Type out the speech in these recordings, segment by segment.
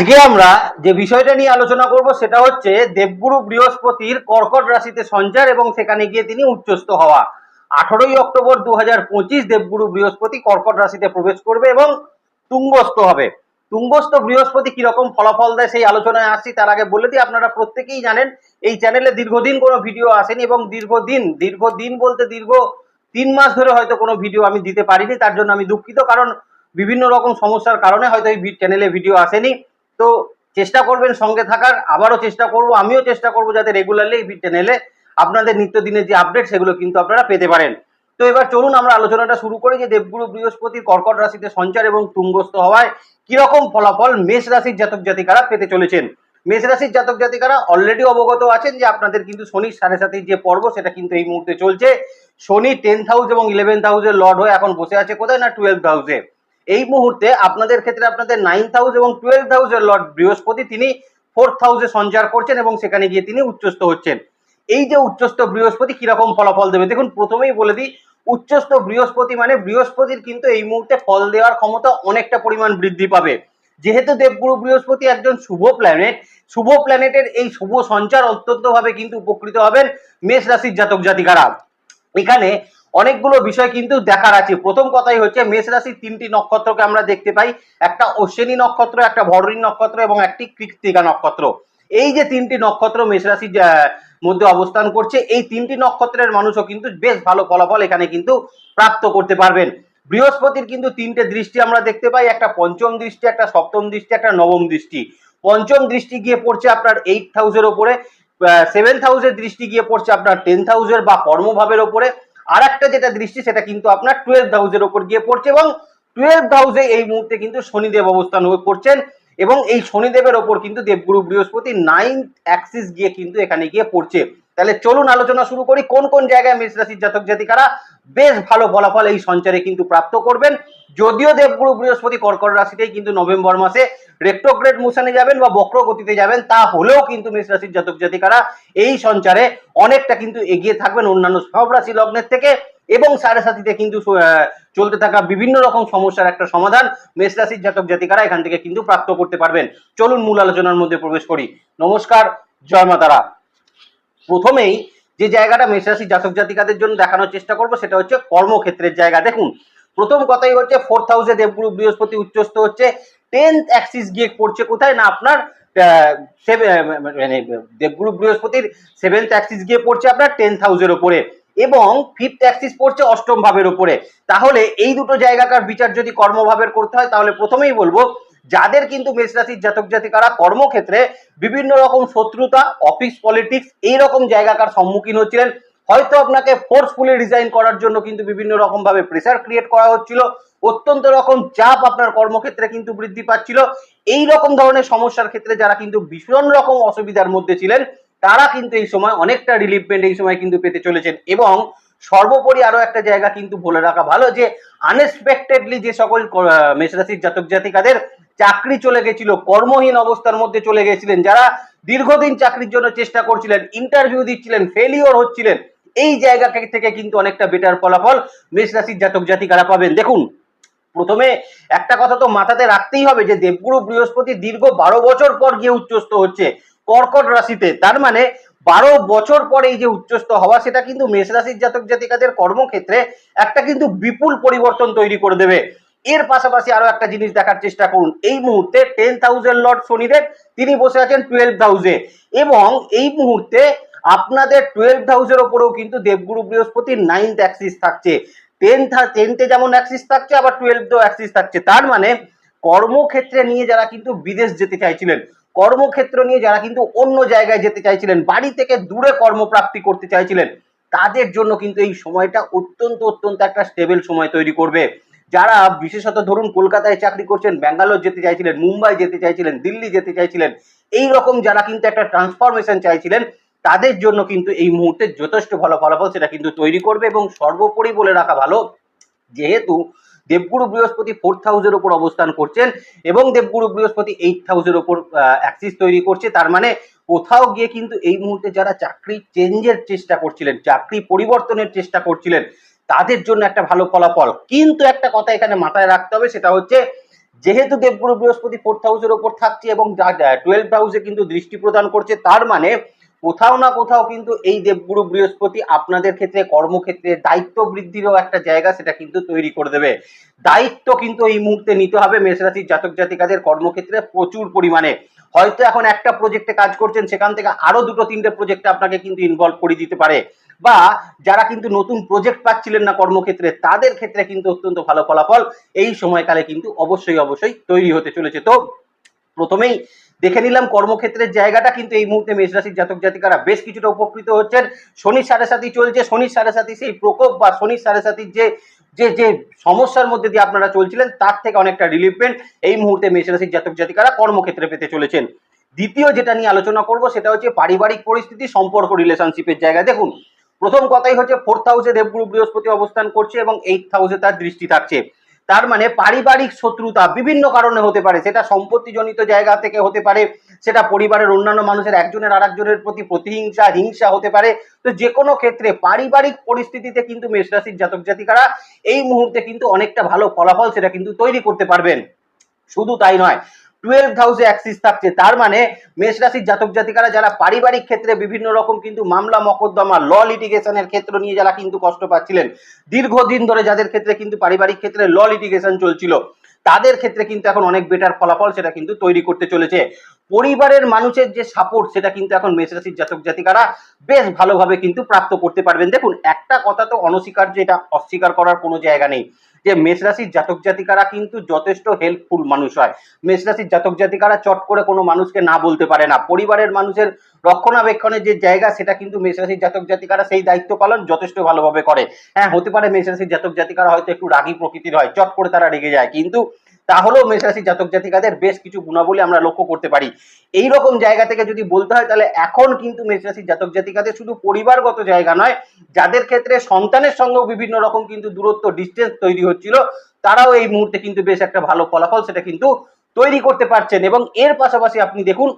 আজকে আমরা যে বিষয়টা নিয়ে আলোচনা করব সেটা হচ্ছে দেবগুরু বৃহস্পতির কর্কট রাশিতে সঞ্চার এবং সেখানে গিয়ে তিনি উচ্চস্থ হওয়া। আঠারোই অক্টোবর দু হাজার পঁচিশ দেবগুরু বৃহস্পতি কর্কট রাশিতে প্রবেশ করবে এবং তুঙ্গস্থ হবে। তুঙ্গস্থ বৃহস্পতি কীরকম ফলাফল দেয় সেই আলোচনায় আসছি। তার আগে বলে দিই, আপনারা প্রত্যেকেই জানেন, এই চ্যানেলে দীর্ঘদিন কোনো ভিডিও আসেনি এবং দীর্ঘদিন দীর্ঘদিন বলতে দীর্ঘ তিন মাস ধরে হয়তো কোনো ভিডিও আমি দিতে পারিনি, তার জন্য আমি দুঃখিত, কারণ বিভিন্ন রকম সমস্যার কারণে হয়তো এই চ্যানেলে ভিডিও আসেনি। তো চেষ্টা করবেন সঙ্গে থাকার, আবারও চেষ্টা করব, আমিও চেষ্টা করব যাতে রেগুলারলি এই চ্যানেলে আপনাদের নিত্যদিনের যে আপডেট সেগুলো কিন্তু আপনারা পেতে পারেন। তো এবার চলুন আমরা আলোচনাটা শুরু করি যে দেবগুরু বৃহস্পতির কর্কট রাশিতে সঞ্চার এবং তুঙ্গস্থ হওয়ায় কীরকম ফলাফল মেষ রাশির জাতক জাতিকারা পেতে চলেছেন। মেষ রাশির জাতক জাতিকারা অলরেডি অবগত আছেন যে আপনাদের কিন্তু শনির সাড়ে সাতির যে পর্ব সেটা কিন্তু এই মুহূর্তে চলছে। শনি টেন্থ হাউস এবং ইলেভেন্থ হাউসের লর্ড হয়ে এখন বসে আছে, কোথায় না টুয়েলভ হাউসে এই মুহূর্তে আপনাদের ক্ষেত্রে আপনাদের নাইন্থ হাউস এবং টুয়েলভ হাউসের লর্ড বৃহস্পতি তিনি ফোর্থ হাউসে সঞ্চার করছেন এবং সেখানে গিয়ে তিনি উচ্চস্থ হচ্ছেন। এই যে উচ্চস্থ বৃহস্পতি কীরকম ফলাফল দেবে? দেখুন, প্রথমেই বলে দিই, উচ্চস্থ বৃহস্পতি মানে বৃহস্পতির কিন্তু এই মুহূর্তে ফল দেওয়ার ক্ষমতা অনেকটা পরিমাণ বৃদ্ধি পাবে। যেহেতু দেবগুরু বৃহস্পতি একজন শুভ প্ল্যানেট শুভ প্ল্যানেটের এই শুভ সঞ্চার অত্যন্তভাবে কিন্তু উপকৃত হবেন মেষ রাশির জাতক জাতিকারা। এখানে অনেকগুলো বিষয় কিন্তু দেখার আছে। প্রথম কথাই হচ্ছে মেষ রাশির তিনটি নক্ষত্রকে আমরা দেখতে পাই। একটা অশ্বিনী নক্ষত্র, একটা ভরণী নক্ষত্র এবং একটি কৃত্তিকা নক্ষত্র। এই যে তিনটি নক্ষত্র মেষ রাশির মধ্যে অবস্থান করছে, এই তিনটি নক্ষত্রের মানুষও কিন্তু বেশ ভালো ফলাফল এখানে কিন্তু প্রাপ্ত করতে পারবেন। বৃহস্পতির কিন্তু তিনটে দৃষ্টি আমরা দেখতে পাই। একটা পঞ্চম দৃষ্টি, একটা সপ্তম দৃষ্টি, একটা নবম দৃষ্টি। পঞ্চম দৃষ্টি গিয়ে পড়ছে আপনার এইট হাউসের ওপরে সেভেন্থ হাউসের দৃষ্টি গিয়ে পড়ছে আপনার টেন্থ হাউসের বা কর্মভাবের ওপরে আর একটা যেটা দৃষ্টি, সেটা কিন্তু আপনার টুয়েলভ হাউসের ওপর গিয়ে পড়ছে এবং টুয়েলভ হাউসে এই মুহূর্তে কিন্তু শনিদেব অবস্থান হয়ে- করছেন এবং এই শনিদেবের ওপর কিন্তু দেবগুরু বৃহস্পতি নাইন্থ অ্যাক্সিস গিয়ে কিন্তু এখানে গিয়ে পড়ছে। তাহলে চলুন আলোচনা শুরু করি, কোন কোন জায়গায় মেষ রাশির জাতক জাতিকারা বেশ ভালো ফলাফল এই সঞ্চারে কিন্তু প্রাপ্ত করবেন। যদিও দেবগুরু বৃহস্পতি কর্কট রাশিতেই কিন্তু নভেম্বর মাসে রেক্টোগ্রেড মোশনে যাবেন বা বক্র গতিতে যাবেন, তা হলেও কিন্তু মেষ রাশির জাতক জাতিকারা এই সঞ্চারে অনেকটা কিন্তু এগিয়ে থাকবেন অন্যান্য সব রাশি লগ্নের থেকে এবং সাড়ে সাথীতে কিন্তু চলতে থাকা বিভিন্ন রকম সমস্যার একটা সমাধান মেষ রাশির জাতক জাতিকারা এখান থেকে কিন্তু প্রাপ্ত করতে পারবেন। চলুন মূল আলোচনার মধ্যে প্রবেশ করি। নমস্কার, জয় মাতারা প্রথমেই যে জায়গাটা মেষ রাশির জাতক জাতিকাদের জন্য দেখানোর চেষ্টা করব, সেটা হচ্ছে কর্মক্ষেত্রের জায়গা। দেখুন প্রথম কথাই হচ্ছে ফোর্থ হাউসে দেবগুরু বৃহস্পতি উচ্চস্থ হচ্ছে টেন্থ অ্যাক্সিস গিয়ে পড়ছে কোথায় না আপনার মানে দেবগুরু বৃহস্পতির সেভেন্থ অ্যাক্সিস গিয়ে পড়ছে আপনার টেন্থ হাউসের ওপরে এবং ফিফথ অ্যাক্সিস পড়ছে অষ্টম ভাবের উপরে। তাহলে এই দুটো জায়গাকার বিচার যদি কর্মভাবের করতে হয়, তাহলে প্রথমেই বলব, যাদের কিন্তু মেষ রাশির জাতক জাতিকারা কর্মক্ষেত্রে বিভিন্ন রকম শত্রুতা অফিস পলিটিক্স এই রকম জায়গাকার সম্মুখীন হচ্ছিলেন হয়তো আপনাকে ফোর্সফুলি রিজাইন করার জন্য কিন্তু বিভিন্ন রকম ভাবে প্রেসার ক্রিয়েট করা হচ্ছিল, অত্যন্ত রকম চাপ আপনার কর্মক্ষেত্রে কিন্তু বৃদ্ধি পাচ্ছিল। এই রকম ধরনের সমস্যার ক্ষেত্রে যারা কিন্তু ভীষণ রকম অসুবিধার মধ্যে ছিলেন, তারা কিন্তু এই সময় অনেকটা রিলিফমেন্ট এই সময় কিন্তু পেতে চলেছেন এবং সর্বোপরি আরও একটা জায়গা কিন্তু বলে রাখা ভালো যে আনএক্সপেক্টেডলি যে সকল মেষরাশির জাতক জাতিকাদের চাকরি চলে গেছিল, কর্মহীন অবস্থার মধ্যে চলে গেছিলেন, যারা দীর্ঘদিন চাকরির জন্য চেষ্টা করছিলেন ইন্টারভিউ দিচ্ছিলেন ফেলিওর হচ্ছিলেন এই জায়গা থেকে কিন্তু অনেকটা বেটার ফলাফল মেষ রাশির জাতক জাতিকারা পাবেন। দেখুন, প্রথমে একটা কথা তো মাথাতে রাখতেই হবে যে দেবগুরু বৃহস্পতি দীর্ঘ বারো বছর পর গিয়ে উচ্চস্থ হচ্ছে কর্কট রাশিতে। তার মানে বারো বছর পরে এই যে উচ্চস্থ হওয়া, সেটা কিন্তু মেষ রাশির জাতক জাতিকাদের কর্মক্ষেত্রে একটা কিন্তু বিপুল পরিবর্তন তৈরি করে দেবে। এর পাশাপাশি আরও একটা জিনিস দেখার চেষ্টা করুন। এই মুহূর্তে টেন হাউসের লর্ড শনিদেব, তিনি বসে আছেন টুয়েলভ হাউসে এবং এই মুহূর্তে আপনাদের টুয়েলভ হাউসের ওপরেও কিন্তু দেবগুরু বৃহস্পতি নাইনথ অ্যাক্সিস থাকছে। টেন্থ টেন্থে যেমন অ্যাক্সিস থাকছে, আবার টুয়েলভতেও অ্যাক্সিস থাকছে। তার মানে কর্মক্ষেত্রে নিয়ে যারা কিন্তু বিদেশ যেতে চাইছিলেন, কর্মক্ষেত্র নিয়ে যারা কিন্তু অন্য জায়গায় যেতে চাইছিলেন, বাড়ি থেকে দূরে কর্মপ্রাপ্তি করতে চাইছিলেন, তাদের জন্য কিন্তু এই সময়টা অত্যন্ত অত্যন্ত একটা স্টেবল সময় তৈরি করবে। যারা বিশেষত ধরুন কলকাতায় চাকরি করছেন, ব্যাঙ্গালোর যেতে চাইছিলেন, মুম্বাই যেতে চাইছিলেন, দিল্লি যেতে চাইছিলেন এই রকম যারা কিন্তু একটা ট্রান্সফরমেশন চাইছিলেন তাদের জন্য কিন্তু এই মুহূর্তে যথেষ্ট ভালো ফলাফল সেটা কিন্তু তৈরি করবে এবং সর্বোপরি বলে রাখা ভালো, যেহেতু দেবগুরু বৃহস্পতি ফোর্থ হাউসের ওপর অবস্থান করছেন এবং দেবগুরু বৃহস্পতি এইট হাউসের ওপর অ্যাক্সিস তৈরি করছে, তার মানে কোথাও গিয়ে কিন্তু এই মুহূর্তে যারা চাকরি চেঞ্জের চেষ্টা করছিলেন, চাকরি পরিবর্তনের চেষ্টা করছিলেন, তাদের জন্য একটা ভালো ফলাফল। কিন্তু একটা কথা এখানে মাথায় রাখতে হবে, সেটা হচ্ছে যেহেতু দেবগুরু বৃহস্পতি ফোর্থ হাউসের ওপর থাকছে এবং টুয়েলভ হাউসে কিন্তু দৃষ্টি প্রদান করছে, তার মানে কোথাও না কোথাও কিন্তু এই দেবগুরু বৃহস্পতি আপনাদের ক্ষেত্রে, কর্মক্ষেত্রে দায়িত্ব বৃদ্ধিরও একটা জায়গা সেটা কিন্তু তৈরি করে দেবে। দায়িত্ব কিন্তু এই মুহূর্তে নিতে হবে মেষরাশির জাতক জাতিকাদের কর্মক্ষেত্রে প্রচুর পরিমাণে। হয়তো এখন একটা প্রজেক্টে কাজ করছেন, সেখান থেকে আরও দুটো, তিনটে প্রজেক্টে আপনাকে কিন্তু ইনভলভ করে দিতে পারে। বা যারা কিন্তু নতুন প্রজেক্ট পাচ্ছিলেন না কর্মক্ষেত্রে, তাদের ক্ষেত্রে কিন্তু অত্যন্ত ভালো ফলাফল এই সময়কালে কিন্তু অবশ্যই অবশ্যই তৈরি হতে চলেছে। তো প্রথমেই দেখে নিলাম কর্মক্ষেত্রের জায়গাটা, কিন্তু এই মুহূর্তে মেষরাশির জাতক জাতিকারা বেশ কিছুটা উপকৃত হচ্ছেন। শনির সাড়ে সাথী চলছে, শনির সাড়ে সাথী সেই প্রকোপ বা শনির সাড়ে সাথীর যে যে যে সমস্যার মধ্যে দিয়ে আপনারা চলছিলেন, তার থেকে অনেকটা রিলিফমেন্ট এই মুহূর্তে মেষরাশির জাতক জাতিকারা কর্মক্ষেত্রে পেতে চলেছেন। দ্বিতীয় যেটা নিয়ে আলোচনা করব, সেটা হচ্ছে পারিবারিক পরিস্থিতি, সম্পর্ক রিলেশনশিপের জায়গা দেখুন, প্রথম কথাই হচ্ছে ফোর্থ হাউসে দেবগুরু বৃহস্পতি অবস্থান করছে এবং এইথ হাউসে তার দৃষ্টি থাকছে। তার মানে পারিবারিক শত্রুতা বিভিন্ন কারণে হতে পারে। সেটা সম্পত্তিজনিত জায়গা থেকে হতে পারে, সেটা পরিবারের অন্যান্য মানুষের একজনের আরেকজনের প্রতি প্রতিহিংসা, হিংসা হতে পারে। তো যে কোনো ক্ষেত্রে পারিবারিক পরিস্থিতিতে কিন্তু মেষরাশির জাতক জাতিকারা এই মুহূর্তে কিন্তু অনেকটা ভালো ফলাফল সেটা কিন্তু তৈরি করতে পারবেন। শুধু তাই নয় টুয়েলভ হাউসে অ্যাক্সিস থাকছে। তার মানে মেষ রাশির জাতক জাতিকারা যারা পারিবারিক ক্ষেত্রে বিভিন্ন রকম কিন্তু মামলা, মকদ্দমা ল লিটিগেশনের ক্ষেত্র নিয়ে যারা কিন্তু কষ্ট পাচ্ছিলেন, দীর্ঘদিন ধরে যাদের ক্ষেত্রে কিন্তু পারিবারিক ক্ষেত্রে ল লিটিগেশন চলছিল, তাদের ক্ষেত্রে কিন্তু এখন অনেক বেটার ফলাফল সেটা কিন্তু তৈরি করতে চলেছে। পরিবারের মানুষের যে সাপোর্ট সেটা কিন্তু এখন মেষ রাশির জাতক জাতিকারা বেশ ভালোভাবে কিন্তু প্রাপ্ত করতে পারবেন। দেখুন, একটা কথা তো অনস্বীকার্য, এটা অস্বীকার করার কোনো জায়গা নেই। যে মেষ রাশির জাতক জাতিকারা কিন্তু যথেষ্ট হেল্পফুল মানুষ হয়। মেষ রাশির জাতক জাতিকারা চট করে কোনো মানুষকে না বলতে পারে না। পরিবারের মানুষের রক্ষণাবেক্ষণের যে জায়গা, সেটা কিন্তু মেষ রাশির জাতক জাতিকারা সেই দায়িত্ব পালন যথেষ্ট ভালোভাবে করে। হ্যাঁ হতে পারে মেষ রাশির জাতক জাতিকারা হয়তো একটু রাগী প্রকৃতির হয়, চট করে তারা রেগে যায়। কিন্তু তাহলেও মেষরাশি জাতক জাতিকাদের বেশ কিছু গুণাবলী আমরা লক্ষ্য করতে পারি। এই রকম জায়গা থেকে যদি বলতে হয়, তাহলে এখন কিন্তু মেষরাশি জাতক জাতিকাদের শুধু পরিবারগত জায়গা নয়, যাদের ক্ষেত্রে সন্তানের সঙ্গেও বিভিন্ন রকম কিন্তু দূরত্ব ডিস্টেন্স তৈরি হচ্ছিল, তারাও এই মুহূর্তে কিন্তু বেশ একটা ভালো ফলাফল সেটা কিন্তু তৈরি করতে পারছেন। এবং এর পাশাপাশি আপনি দেখুন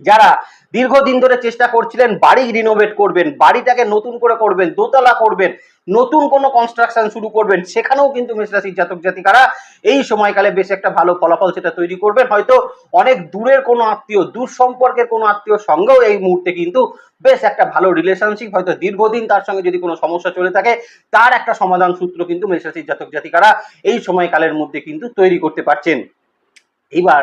যারা দীর্ঘদিন ধরে চেষ্টা করছিলেন বাড়ি রিনোভেট করবেন, বাড়িটাকে নতুন করে করবেন, দোতলা করবেন, নতুন কোনো কনস্ট্রাকশন শুরু করবেন, সেখানেও কিন্তু মেষরাশির জাতক জাতিকারা এই সময়কালে বেশ একটা ভালো ফলাফল সেটা তৈরি করবেন। হয়তো অনেক দূরের কোনো আত্মীয়, দূর সম্পর্কের কোনো আত্মীয় সঙ্গেও এই মুহূর্তে কিন্তু বেশ একটা ভালো রিলেশনশিপ হয়তো দীর্ঘদিন তার সঙ্গে যদি কোনো সমস্যা চলে থাকে, তার একটা সমাধান সূত্র কিন্তু মেষরাশির জাতক জাতিকারা এই সময়কালের মধ্যে কিন্তু তৈরি করতে পারছেন। এবার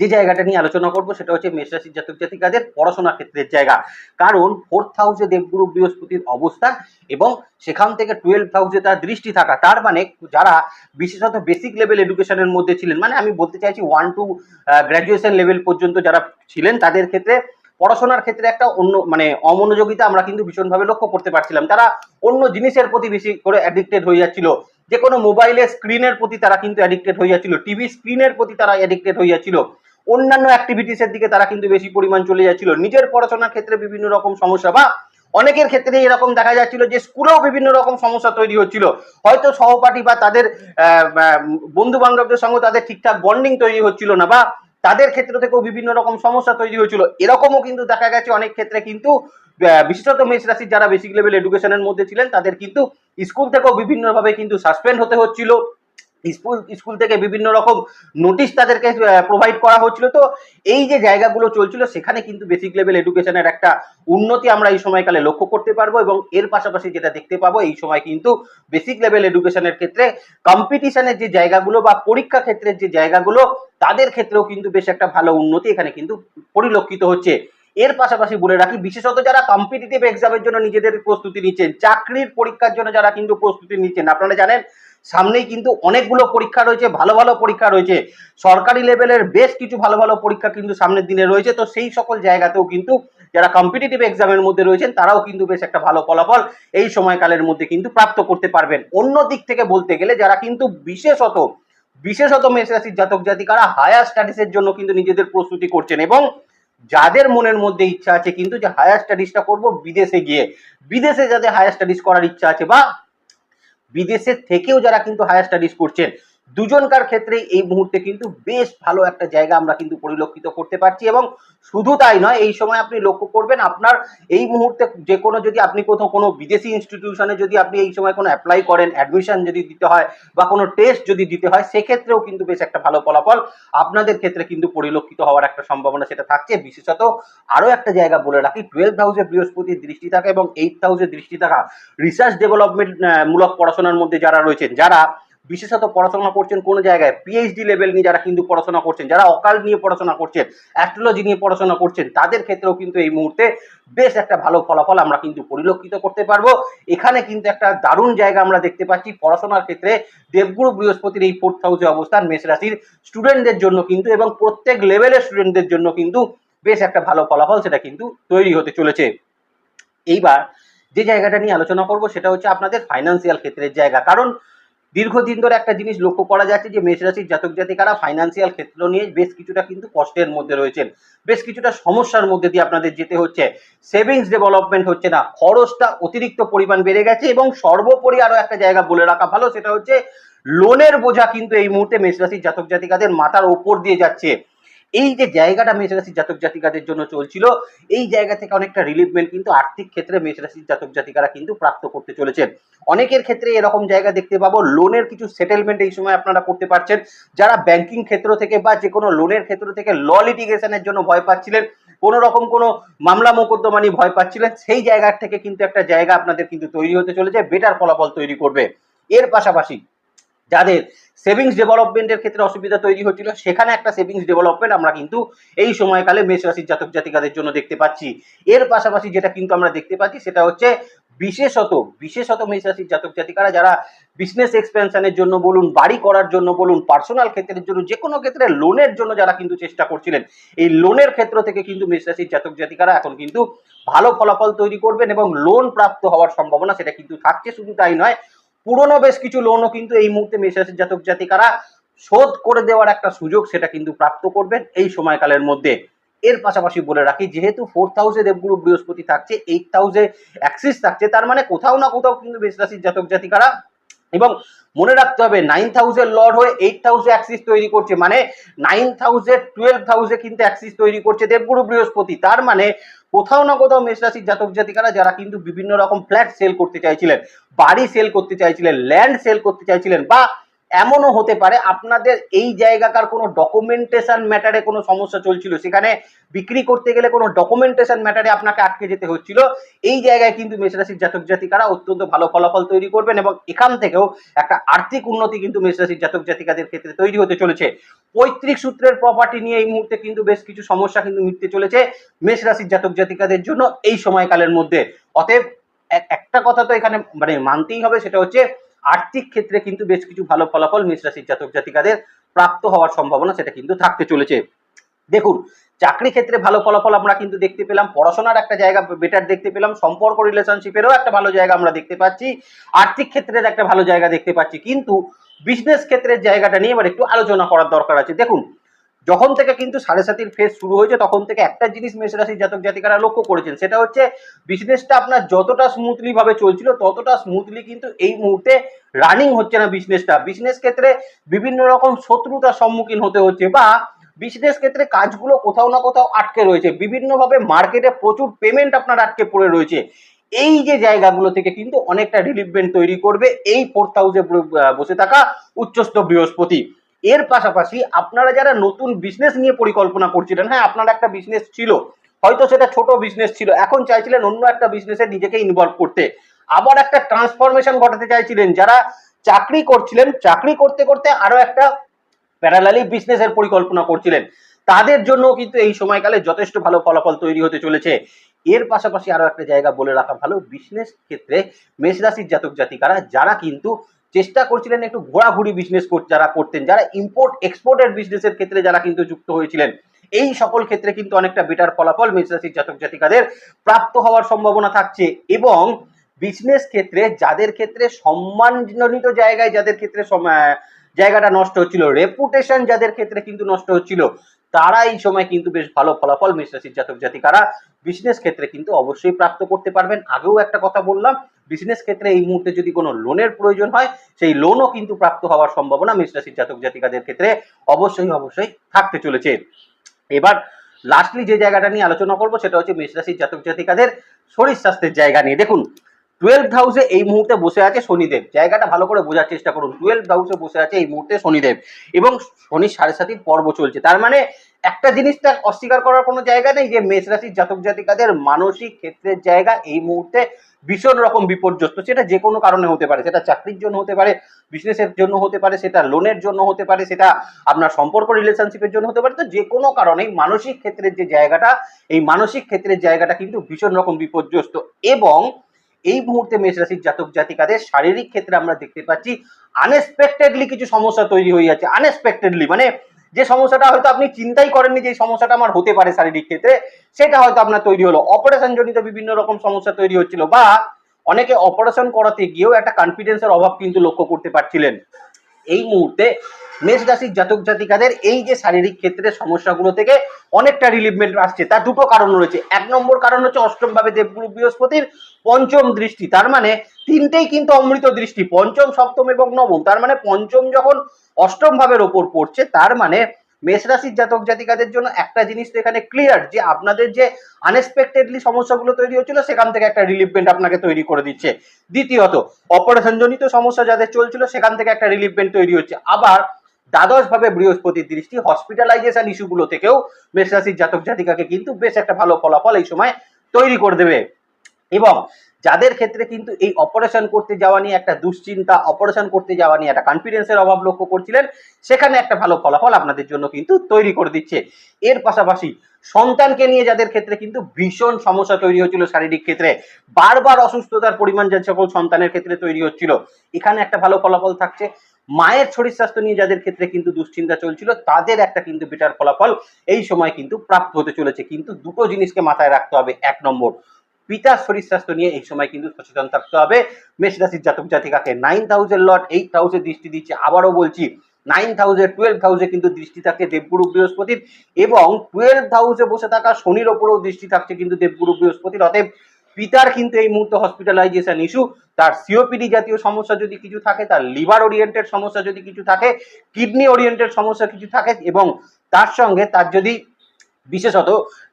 যে জায়গাটা নিয়ে আলোচনা করব সেটা হচ্ছে মেষরাশির জাতক জাতিকাদের পড়াশোনা ক্ষেত্রের জায়গা। কারণ ফোর্থ হাউসে দেবগুরু বৃহস্পতির অবস্থান এবং সেখান থেকে টুয়েলভ হাউসে তার দৃষ্টি থাকা। তার মানে যারা বিশেষত বেসিক লেভেল এডুকেশনের মধ্যে ছিলেন মানে আমি বলতে চাইছি ওয়ান টু গ্র্যাজুয়েশন লেভেল পর্যন্ত যারা ছিলেন, তাদের ক্ষেত্রে পড়াশোনার ক্ষেত্রে একটা অন্য মানে অমনোযোগিতা আমরা কিন্তু ভীষণভাবে লক্ষ্য করতে পারছিলাম। তারা অন্য জিনিসের প্রতি বেশি করে অ্যাডিক্টেড হয়ে যাচ্ছিল। যে কোনো মোবাইলের স্ক্রিনের প্রতি তারা কিন্তু অ্যাডিক্টেড হয়ে যাচ্ছিল। টিভি স্ক্রিনের প্রতি তারা অ্যাডিক্টেড হয়ে যাচ্ছিল। অন্যান্য অ্যাক্টিভিটিসের দিকে তারা কিন্তু বেশি পরিমাণ চলে যাচ্ছিল। নিজের পড়াশোনার ক্ষেত্রে বিভিন্ন রকম সমস্যা বা অনেকের ক্ষেত্রে এরকম দেখা যাচ্ছিল যে স্কুলেও বিভিন্ন রকম সমস্যা তৈরি হচ্ছিল। হয়তো সহপাঠী বা তাদের বন্ধু বান্ধবদের সঙ্গে তাদের ঠিকঠাক বন্ডিং তৈরি হচ্ছিল না বা তাদের ক্ষেত্র থেকেও বিভিন্ন রকম সমস্যা তৈরি হয়েছিল এরকমও কিন্তু দেখা গেছে অনেক ক্ষেত্রে কিন্তু বিশেষত মেষ রাশির যারা বেসিক লেভেল এডুকেশনের মধ্যে ছিলেন, তাদের কিন্তু স্কুল থেকেও বিভিন্নভাবে কিন্তু সাসপেন্ড হতে হচ্ছিল। স্কুল স্কুল থেকে বিভিন্ন রকম নোটিশ তাদেরকে প্রোভাইড করা হচ্ছিল। তো এই যে জায়গাগুলো চলছিল, সেখানে কিন্তু বেসিক লেভেল এডুকেশনের একটা উন্নতি আমরা এই সময়কালে লক্ষ্য করতে পারব এবং এর পাশাপাশি যেটা দেখতে পাবো, এই সময় কিন্তু বেসিক লেভেল এডুকেশনের ক্ষেত্রে কম্পিটিশনের যে জায়গাগুলো বা পরীক্ষা ক্ষেত্রের যে জায়গাগুলো, তাদের ক্ষেত্রেও কিন্তু বেশ একটা ভালো উন্নতি এখানে কিন্তু পরিলক্ষিত হচ্ছে। এর পাশাপাশি বলে রাখি, বিশেষত যারা কম্পিটিটিভ এক্সামের জন্য নিজেদের প্রস্তুতি নিচ্ছেন, চাকরির পরীক্ষার জন্য যারা কিন্তু প্রস্তুতি নিচ্ছেন, আপনারা জানেন সামনেই কিন্তু অনেকগুলো পরীক্ষা রয়েছে, ভালো ভালো পরীক্ষা রয়েছে। সরকারি লেভেলের বেশ কিছু ভালো ভালো পরীক্ষা কিন্তু সামনের দিনে রয়েছে। তো সেই সকল জায়গাতেও কিন্তু যারা কম্পিটিটিভ এক্সামের মধ্যে রয়েছেন, তারাও কিন্তু বেশ একটা ভালো ফলাফল এই সময়কালের মধ্যে কিন্তু প্রাপ্ত করতে পারবেন। অন্য দিক থেকে বলতে গেলে যারা কিন্তু বিশেষত বিশেষত মেষ রাশির জাতক জাতিকারা হায়ার স্টাডিজের জন্য কিন্তু নিজেদের প্রস্তুতি করছেন এবং যাদের মনের মধ্যে ইচ্ছা আছে কিন্তু যে হায়ার স্টাডিজটা করব, বিদেশে গিয়ে, বিদেশে যাদের হায়ার স্টাডিজ করার ইচ্ছা আছে বা বিদেশের থেকেও যারা কিন্তু হায়ার স্টাডিজ করছেন দুজনকার ক্ষেত্রে এই মুহূর্তে কিন্তু বেশ ভালো একটা জায়গা আমরা কিন্তু পরিলক্ষিত করতে পারছি এবং শুধু তাই নয়, এই সময় আপনি লক্ষ্য করবেন আপনার এই মুহূর্তে যে কোনো যদি আপনি কোথাও কোনো বিদেশি ইনস্টিটিউশনে যদি আপনি এই সময় কোনো অ্যাপ্লাই করেন অ্যাডমিশন যদি দিতে হয় বা কোনো টেস্ট যদি দিতে হয়, সেক্ষেত্রেও কিন্তু বেশ একটা ভালো ফলাফল আপনাদের ক্ষেত্রে কিন্তু পরিলক্ষিত হওয়ার একটা সম্ভাবনা সেটা থাকছে। বিশেষত আরও একটা জায়গা বলে রাখি টুয়েলভ হাউসে বৃহস্পতির দৃষ্টি থাকা এবং এইট হাউসে দৃষ্টি থাকা রিসার্চ ডেভেলপমেন্ট মূলক পড়াশোনার মধ্যে যারা রয়েছেন, যারা বিশেষত পড়াশোনা করছেন কোনো জায়গায় পিএইচডি লেভেল নিয়ে যারা কিন্তু পড়াশোনা করছেন, যারা অকাল নিয়ে পড়াশোনা করছেন অ্যাস্ট্রোলজি নিয়ে পড়াশোনা করছেন, তাদের ক্ষেত্রেও কিন্তু এই মুহূর্তে বেশ একটা ভালো ফলাফল আমরা কিন্তু পরিলক্ষিত করতে পারব। এখানে কিন্তু একটা দারুণ জায়গা আমরা দেখতে পাচ্ছি, পড়াশোনার ক্ষেত্রে দেবগুরু বৃহস্পতির এই ফোর্থ হাউসে অবস্থান, মেষ রাশির স্টুডেন্টদের জন্য কিন্তু এবং প্রত্যেক লেভেলের স্টুডেন্টদের জন্য কিন্তু বেশ একটা ভালো ফলাফল সেটা কিন্তু তৈরি হতে চলেছে। এইবার যে জায়গাটা নিয়ে আলোচনা করব সেটা হচ্ছে আপনাদের ফাইন্যান্সিয়াল ক্ষেত্রের জায়গা। কারণ দীর্ঘদিন ধরে একটা জিনিস লক্ষ্য করা যাচ্ছে যে মেষ রাশির জাতক জাতিকারা ফাইন্যান্সিয়াল ক্ষেত্র নিয়ে বেশ কিছুটা কিন্তু কষ্টের মধ্যে রয়েছেন। বেশ কিছুটা সমস্যার মধ্যে দিয়ে আপনাদের যেতে হচ্ছে। সেভিংস ডেভেলপমেন্ট হচ্ছে না, খরচটা অতিরিক্ত পরিমাণ বেড়ে গেছে এবং সর্বোপরি আরও একটা জায়গা বলে রাখা ভালো, সেটা হচ্ছে লোনের বোঝা কিন্তু এই মুহূর্তে মেষ রাশির জাতক জাতিকাদের মাথার ওপর দিয়ে যাচ্ছে। এই যে জায়গাটা মেষ রাশির জাতক জাতিকাদের জন্য চলছিল, এই জায়গা থেকে অনেকটা রিলিফমেন্ট কিন্তু আর্থিক ক্ষেত্রে মেষ রাশির জাতক জাতিকারা কিন্তু প্রাপ্ত করতে চলেছেন অনেকের ক্ষেত্রে এরকম জায়গা দেখতে পাবো লোনের কিছু সেটেলমেন্ট এই সময় আপনারা করতে পারছেন। যারা ব্যাংকিং ক্ষেত্র থেকে বা যে কোনো লোনের ক্ষেত্র থেকে ল লিটিগেশনের জন্য ভয় পাচ্ছিলেন কোনো রকম কোনো মামলা মোকদ্দমা নিয়ে ভয় পাচ্ছিলেন, সেই জায়গার থেকে কিন্তু একটা জায়গা আপনাদের কিন্তু তৈরি হতে চলেছে বেটার ফলাফল তৈরি করবে। এর পাশাপাশি যাদের সেভিংস ডেভেলপমেন্টের ক্ষেত্রে অসুবিধা তৈরি হচ্ছিল, সেখানে একটা সেভিংস ডেভেলপমেন্ট আমরা কিন্তু এই সময়কালে মেষ রাশির জাতক জাতিকাদের জন্য দেখতে পাচ্ছি। এর পাশাপাশি যেটা কিন্তু আমরা দেখতে পাচ্ছি, সেটা হচ্ছে বিশেষত বিশেষত মেষ রাশির জাতক জাতিকারা যারা বিজনেস এক্সপেনশনের জন্য বলুন, বাড়ি করার জন্য বলুন পার্সোনাল ক্ষেত্রের জন্য যে কোনো ক্ষেত্রে লোনের জন্য যারা কিন্তু চেষ্টা করছিলেন, এই লোনের ক্ষেত্র থেকে কিন্তু মেষ রাশির জাতক জাতিকারা এখন কিন্তু ভালো ফলাফল তৈরি করবেন এবং লোন প্রাপ্ত হওয়ার সম্ভাবনা সেটা কিন্তু থাকছে, শুধু তাই নয় পুরনো বেশ কিছু লোনও কিন্তু এই মুহূর্তে মেষরাশির জাতক জাতিকারা শোধ করে দেওয়ার একটা সুযোগ সেটা কিন্তু প্রাপ্ত করবেন এই সময়কালের মধ্যে। এর পাশাপাশি বলে রাখি, যেহেতু ফোর্থ হাউসে দেবগুরু বৃহস্পতি থাকছে এইট হাউসে অ্যাক্সিস থাকছে, তার মানে কোথাও না কোথাও কিন্তু মেষরাশির জাতক জাতিকারা এবং মনে রাখতে হবে নাইন থাউজেন্ড লর্ড হয়ে এইট হাউসে অ্যাক্সিস তৈরি করছে মানে নাইন হাউসে টুয়েলভ হাউসে কিন্তু অ্যাক্সিস তৈরি করছে দেবগুরু বৃহস্পতি। তার মানে কোথাও না কোথাও মেষ রাশির জাতক জাতিকারা যারা কিন্তু বিভিন্ন রকম ফ্ল্যাট সেল করতে চাইছিলেন, বাড়ি সেল করতে চাইছিলেন ল্যান্ড সেল করতে চাইছিলেন বা এমনও হতে পারে আপনাদের এই জায়গাকার কোনো ডকুমেন্টেশন ম্যাটারে কোনো সমস্যা চলছিল। সেখানে বিক্রি করতে গেলে কোনো ডকুমেন্টেশন ম্যাটারে আপনাকে আটকে যেতে হচ্ছিল। এই জায়গায় কিন্তু মেষরাশির জাতক জাতিকারা অত্যন্ত ভালো ফলাফল তৈরি করবেন এবং এখান থেকেও একটা আর্থিক উন্নতি কিন্তু মেষরাশির জাতক জাতিকাদের ক্ষেত্রে তৈরি হতে চলেছে। পৈতৃক সূত্রের প্রপার্টি নিয়ে এই মুহূর্তে কিন্তু বেশ কিছু সমস্যা কিন্তু মিটতে চলেছে মেষরাশির জাতক জাতিকাদের জন্য এই সময়কালের মধ্যে। অতএব একটা কথা তো এখানে মানে মানতেই হবে, সেটা হচ্ছে আর্থিক ক্ষেত্রে কিন্তু বেশ কিছু ভালো ফলাফল মেষ রাশির জাতক জাতিকাদের প্রাপ্ত হওয়ার সম্ভাবনা সেটা কিন্তু থাকতে চলেছে। দেখুন, চাকরি ক্ষেত্রে ভালো ফলাফল আমরা কিন্তু দেখতে পেলাম, পড়াশোনার একটা জায়গা বেটার দেখতে পেলাম, সম্পর্ক রিলেশনশিপেরও একটা ভালো জায়গা আমরা দেখতে পাচ্ছি, আর্থিক ক্ষেত্রের একটা ভালো জায়গা দেখতে পাচ্ছি, কিন্তু বিজনেস ক্ষেত্রের জায়গাটা নিয়ে এবার একটু আলোচনা করার দরকার আছে। দেখুন যখন থেকে কিন্তু সাড়ে সাতির ফেজ শুরু হয়েছে, তখন থেকে একটা জিনিস মেষ রাশির জাতক জাতিকারা লক্ষ্য করেছেন, সেটা হচ্ছে বিজনেসটা আপনার যতটা স্মুথলি ভাবে চলছিল, ততটা স্মুথলি কিন্তু এই মুহূর্তে রানিং হচ্ছে না বিজনেসটা বিজনেস ক্ষেত্রে বিভিন্ন রকম শত্রুতার সম্মুখীন হতে হচ্ছে বা বিজনেস ক্ষেত্রে কাজগুলো কোথাও না কোথাও আটকে রয়েছে। বিভিন্নভাবে মার্কেটে প্রচুর পেমেন্ট আপনার আটকে পড়ে রয়েছে। এই যে জায়গাগুলো থেকে কিন্তু অনেকটা রিলিফমেন্ট তৈরি করবে এই ফোর্থ হাউসে বসে থাকা উচ্চস্থ বৃহস্পতি। এর পাশাপাশি আপনারা যারা নতুন বিজনেস নিয়ে পরিকল্পনা করছিলেন হ্যাঁ আপনার একটা বিজনেস ছিল, হয়তো সেটা ছোট বিজনেস ছিল, এখন চাইছিলেন অন্য একটা বিজনেসে নিজেকে ইনভলভ করতে। আবার একটা ট্রান্সফরমেশন ঘটাতে চাইছিলেন, যারা চাকরি করছিলেন, চাকরি করতে করতে আরও একটা প্যারালালি বিজনেসের পরিকল্পনা করছিলেন। তাদের জন্য কিন্তু এই সময়কালে যথেষ্ট ভালো ফলাফল তৈরি হতে চলেছে। এর পাশাপাশি আরও একটা জায়গা বলে রাখা ভালো বিজনেস ক্ষেত্রে মেষ রাশির জাতক জাতিকারা যারা কিন্তু চেষ্টা করছিলেন একটু ঘোরাঘুরি বিজনেস যারা করতেন, যারা ইম্পোর্ট এক্সপোর্টের বিজনেসের ক্ষেত্রে যারা কিন্তু যুক্ত হয়েছিলেন। এই সকল ক্ষেত্রে কিন্তু অনেকটা বেটার ফলাফল মেষ জাতক জাতিকাদের প্রাপ্ত হওয়ার সম্ভাবনা থাকছে এবং বিজনেস ক্ষেত্রে যাদের ক্ষেত্রে সম্মানজনিত জায়গায়, যাদের ক্ষেত্রে জায়গাটা নষ্ট হচ্ছিল রেপুটেশন যাদের ক্ষেত্রে কিন্তু নষ্ট হচ্ছিল তারা এই সময় কিন্তু বেশ ভালো ফলাফল মেষ রাশির জাতক জাতিকারা বিজনেস ক্ষেত্রে কিন্তু অবশ্যই প্রাপ্ত করতে পারবেন। আগেও একটা কথা বললাম বিজনেস ক্ষেত্রে এই মুহূর্তে যদি কোনো লোনের প্রয়োজন হয়, সেই লোনও কিন্তু প্রাপ্ত হওয়ার সম্ভাবনা মেষ রাশির জাতক জাতিকাদের ক্ষেত্রে অবশ্যই অবশ্যই থাকতে চলেছে। এবার লাস্টলি যে জায়গাটা নিয়ে আলোচনা করব, সেটা হচ্ছে মেষ রাশির জাতক জাতিকাদের শরীর স্বাস্থ্যের জায়গা নিয়ে। দেখুন টুয়েলভ হাউসে এই মুহূর্তে বসে আছে শনিদেব। জায়গাটা ভালো করে বোঝার চেষ্টা করুন। টুয়েলভ হাউসে বসে আছে এই মুহূর্তে শনিদেব। এবং শনি সাড়ে সাতির পর্ব চলছে। তার মানে একটা জিনিসটা অস্বীকার করার কোনো জায়গা নেই যে মেষ রাশির জাতক জাতিকাদের মানসিক ক্ষেত্রের জায়গা এই মুহূর্তে ভীষণ রকম বিপর্যস্ত। সেটা যে কোনো কারণে হতে পারে। সেটা চাকরির জন্য হতে পারে বিজনেসের জন্য হতে পারে, সেটা লোনের জন্য হতে পারে, সেটা আপনার সম্পর্ক রিলেশনশিপের জন্য হতে পারে। তো যে কোনো কারণেই মানসিক ক্ষেত্রের যে জায়গাটা, এই মানসিক ক্ষেত্রের জায়গাটা কিন্তু ভীষণ রকম বিপর্যস্ত। এবং এই মুহূর্তে মেষ রাশির জাতক জাতিকাদের শারীরিক ক্ষেত্রে আমরা দেখতে পাচ্ছি আনএক্সপেক্টেডলি কিছু সমস্যা তৈরি হয়ে যাচ্ছে আনএক্সপেক্টেডলি মানে যে সমস্যাটা হয়তো আপনি চিন্তাই করেননি যে সমস্যাটা আমার হতে পারে শারীরিক ক্ষেত্রে, সেটা হয়তো আপনার তৈরি হলো। অপারেশন জনিত বিভিন্ন রকম সমস্যা তৈরি হচ্ছিল বা অনেকে অপারেশন করাতে গিয়েও একটা কনফিডেন্সের অভাব কিন্তু লক্ষ্য করতে পারছিলেন। এই মুহূর্তে মেষ রাশির জাতক জাতিকাদের এই যে শারীরিক ক্ষেত্রে সমস্যাগুলো থেকে অনেকটা রিলিভমেন্ট আসছে। তার দুটো কারণ রয়েছে। এক নম্বর কারণ হচ্ছে অষ্টম ভাবে দেবগুরু বৃহস্পতির পঞ্চম দৃষ্টি। তার মানে তিনটেই কিন্তু অমৃত দৃষ্টি, পঞ্চম, সপ্তম এবং নবম। তার মানে পঞ্চম যখন অষ্টম ভাবের ওপর পড়ছে, তার মানে মেষ রাশির জাতক জাতিকাদের জন্য একটা জিনিস তো এখানে ক্লিয়ার যে আপনাদের যে আনএক্সপেক্টেডলি সমস্যাগুলো তৈরি হচ্ছিল, সেখান থেকে একটা রিলিফমেন্ট আপনাকে তৈরি করে দিচ্ছে। দ্বিতীয়ত, অপারেশনজনিত সমস্যা যাদের চলছিল, সেখান থেকে একটা রিলিফমেন্ট তৈরি হচ্ছে। আবার দ্বাদশ ভাবে বৃহস্পতির দৃষ্টি হসপিটালাইজেশন ইস্যুগুলো থেকেও মেষ রাশির জাতক জাতিকাকে কিন্তু বেশ একটা ভালো ফলাফল এই সময় তৈরি করে দেবে। এবং যাদের ক্ষেত্রে কিন্তু এই অপারেশন করতে যাওয়া নিয়ে একটা দুশ্চিন্তা অপারেশন করতে যাওয়া নিয়ে একটা কনফিডেন্সের অভাব লক্ষ্য করছিলেন, সেখানে একটা ভালো ফলাফল আপনাদের জন্য কিন্তু তৈরি করে দিচ্ছে। এর পাশাপাশি সন্তানকে নিয়ে যাদের ক্ষেত্রে কিন্তু ভীষণ সমস্যা তৈরি হচ্ছিল শারীরিক ক্ষেত্রে, বারবার অসুস্থতার পরিমাণ যে সকল সন্তানের ক্ষেত্রে তৈরি হচ্ছিল, এখানে একটা ভালো ফলাফল থাকছে। মায়ের শরীর স্বাস্থ্য নিয়ে যাদের ক্ষেত্রে কিন্তু দুশ্চিন্তা চলছিল, তাদের একটা কিন্তু বেটার ফলাফল এই সময় কিন্তু প্রাপ্ত হতে চলেছে। কিন্তু দুটো জিনিসকে মাথায় রাখতে হবে এক নম্বর, পিতার শরীর স্বাস্থ্য নিয়ে এই সময় কিন্তু সচেতন থাকতে হবে। মেষ রাশির জাতক জাতিকাকে নাইন হাউসের লট এইট হাউসে দৃষ্টি দিচ্ছে। আবারও বলছি নাইন থাউজেন্ড টুয়েলভ হাউসে কিন্তু দৃষ্টি থাকছে দেবগুরু বৃহস্পতির এবং টুয়েলভ হাউসে বসে থাকা শনির ওপরেও দৃষ্টি থাকছে কিন্তু দেবগুরু বৃহস্পতির। অতএব পিতার কিন্তু এই মুহূর্তে হসপিটালাইজেশন ইস্যু তার সিওপিডি জাতীয় সমস্যা যদি কিছু থাকে, তার লিভার ওরিয়েন্টেড সমস্যা যদি কিছু থাকে কিডনি ওরিয়েন্টেড সমস্যা কিছু থাকে, এবং তার সঙ্গে তার যদি বিশেষত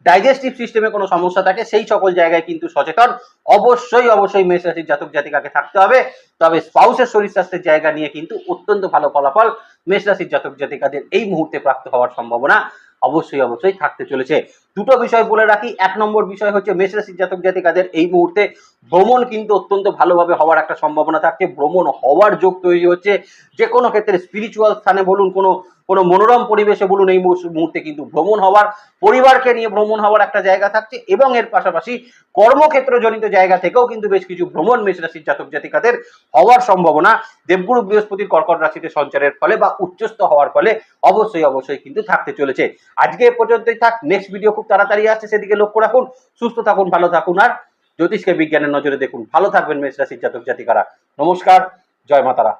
ডাইজেস্টিভ সিস্টেমে কোনো সমস্যা থাকে, সেই সকল জায়গায় কিন্তু সচেতন। অবশ্যই অবশ্যই মেষ রাশির জাতক জাতিকাকে থাকতে হবে। তবে স্পাউসের শরীর স্বাস্থ্যের জায়গা নিয়ে কিন্তু অত্যন্ত ভালো ফলাফল মেষ রাশির জাতক জাতিকাদের এই মুহূর্তে প্রাপ্ত হওয়ার সম্ভাবনা। অবশ্যই অবশ্যই থাকতে চলেছে। দুটো বিষয় বলে রাখি। এক নম্বর বিষয় হচ্ছে মেষ রাশির জাতক জাতিকাদের এই মুহূর্তে ভ্রমণ কিন্তু অত্যন্ত ভালোভাবে হওয়ার একটা সম্ভাবনা থাকছে ভ্রমণ হওয়ার যোগ তৈরি হচ্ছে। যে কোনো ক্ষেত্রে স্পিরিচুয়াল স্থানে বলুন, কোনো কোনো মনোরম পরিবেশে বলুন এই মুহূর্তে কিন্তু ভ্রমণ হওয়ার, পরিবারকে নিয়ে ভ্রমণ হওয়ার একটা জায়গা থাকছে এবং এর পাশাপাশি কর্মক্ষেত্র জনিত জায়গা থেকেও কিন্তু বেশ কিছু ভ্রমণ মেষ রাশির জাতক জাতিকাদের হওয়ার সম্ভাবনা দেবগুরু বৃহস্পতির কর্কট রাশিতে সঞ্চারের ফলে বা উচ্চস্থ হওয়ার ফলে অবশ্যই অবশ্যই কিন্তু থাকতে চলেছে। আজকে এ পর্যন্তই থাক। নেক্সট ভিডিও খুব তাড়াতাড়ি আসছে, সেদিকে লক্ষ্য রাখুন। সুস্থ থাকুন, ভালো থাকুন আর জ্যোতিষকে বিজ্ঞানের নজরে দেখুন। ভালো থাকবেন মেষ রাশির জাতক জাতিকারা। নমস্কার। জয় মাতারা।